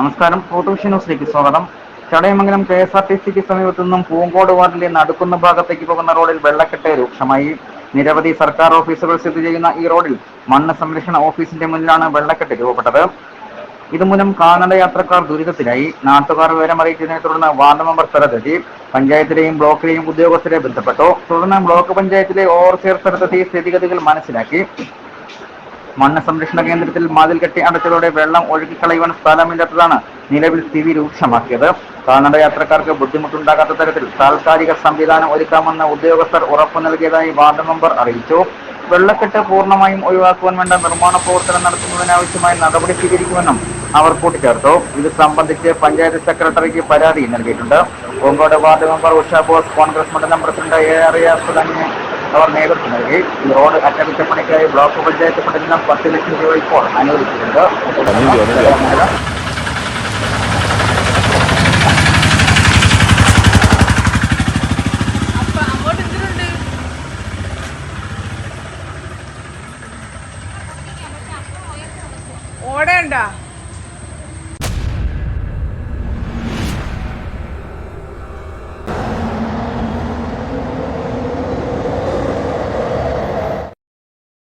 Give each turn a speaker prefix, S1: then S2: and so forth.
S1: നമസ്കാരം. ഫോട്ടോഷി ന്യൂസിലേക്ക് സ്വാഗതം. Chadayamangalam K S R T സിക്ക് സമീപത്തു നിന്നും പൂങ്കോട് വാർഡിലെ നടുക്കുന്ന ഭാഗത്തേക്ക് പോകുന്ന റോഡിൽ വെള്ളക്കെട്ട് രൂക്ഷമായി. നിരവധി സർക്കാർ ഓഫീസുകൾ സ്ഥിതി ചെയ്യുന്ന ഈ റോഡിൽ മണ്ണ് സംരക്ഷണ ഓഫീസിന്റെ മുന്നിലാണ് വെള്ളക്കെട്ട് രൂപപ്പെട്ടത്. ഇതുമൂലം കാൽനട യാത്രക്കാർ ദുരിതത്തിലായി. നാട്ടുകാർ വിവരം അറിയിച്ചതിനെ തുടർന്ന് വാർഡ് മെമ്പർ സ്ഥലത്തെത്തി. പഞ്ചായത്തിലെയും ബ്ലോക്കിലെയും ഉദ്യോഗസ്ഥരെ ബന്ധപ്പെട്ടു. തുടർന്ന് ബ്ലോക്ക് പഞ്ചായത്തിലെ ഓവർസിയർ സ്ഥലത്തെത്തി. സ്ഥിതിഗതികൾ മനസ്സിലാക്കി. മണ്ണ് സംരക്ഷണ കേന്ദ്രത്തിൽ മതിൽ കെട്ടി അടച്ചതോടെ വെള്ളം ഒഴുകിക്കളയുവാൻ സ്ഥലമില്ലാത്തതാണ് നിലവിൽ സ്ഥിതി രൂക്ഷമാക്കിയത്. കാൽനട യാത്രക്കാർക്ക് ബുദ്ധിമുട്ടുണ്ടാകാത്ത തരത്തിൽ താൽക്കാലിക സംവിധാനം ഒരുക്കാമെന്ന് ഉദ്യോഗസ്ഥർ ഉറപ്പു നൽകിയതായി വാർഡ് മെമ്പർ അറിയിച്ചു. വെള്ളക്കെട്ട് പൂർണമായും ഒഴിവാക്കുവാൻ വേണ്ട നിർമ്മാണ പ്രവർത്തനം നടത്തുന്നതിനാവശ്യമായ നടപടി സ്വീകരിക്കുമെന്നും അവർ കൂട്ടിച്ചേർത്തു. ഇത് സംബന്ധിച്ച് പഞ്ചായത്ത് സെക്രട്ടറിക്ക് പരാതി നൽകിയിട്ടുണ്ട്. പൂങ്കോട് വാർഡ് മെമ്പർ ഉഷാ ബോസ് കോൺഗ്രസ് മണ്ഡലം പ്രസിഡന്റ് എ ആർ തന്നെ അവർ നേതൃത്വം നൽകി. ഈ റോഡ് അറ്റകുറ്റപ്പണിക്കായി ബ്ലോക്ക് പഞ്ചായത്ത് പഠനം പത്ത് ലക്ഷം രൂപ ഇപ്പോൾ അനുവദിച്ചിട്ടുണ്ട്.
S2: ഓടേണ്ട.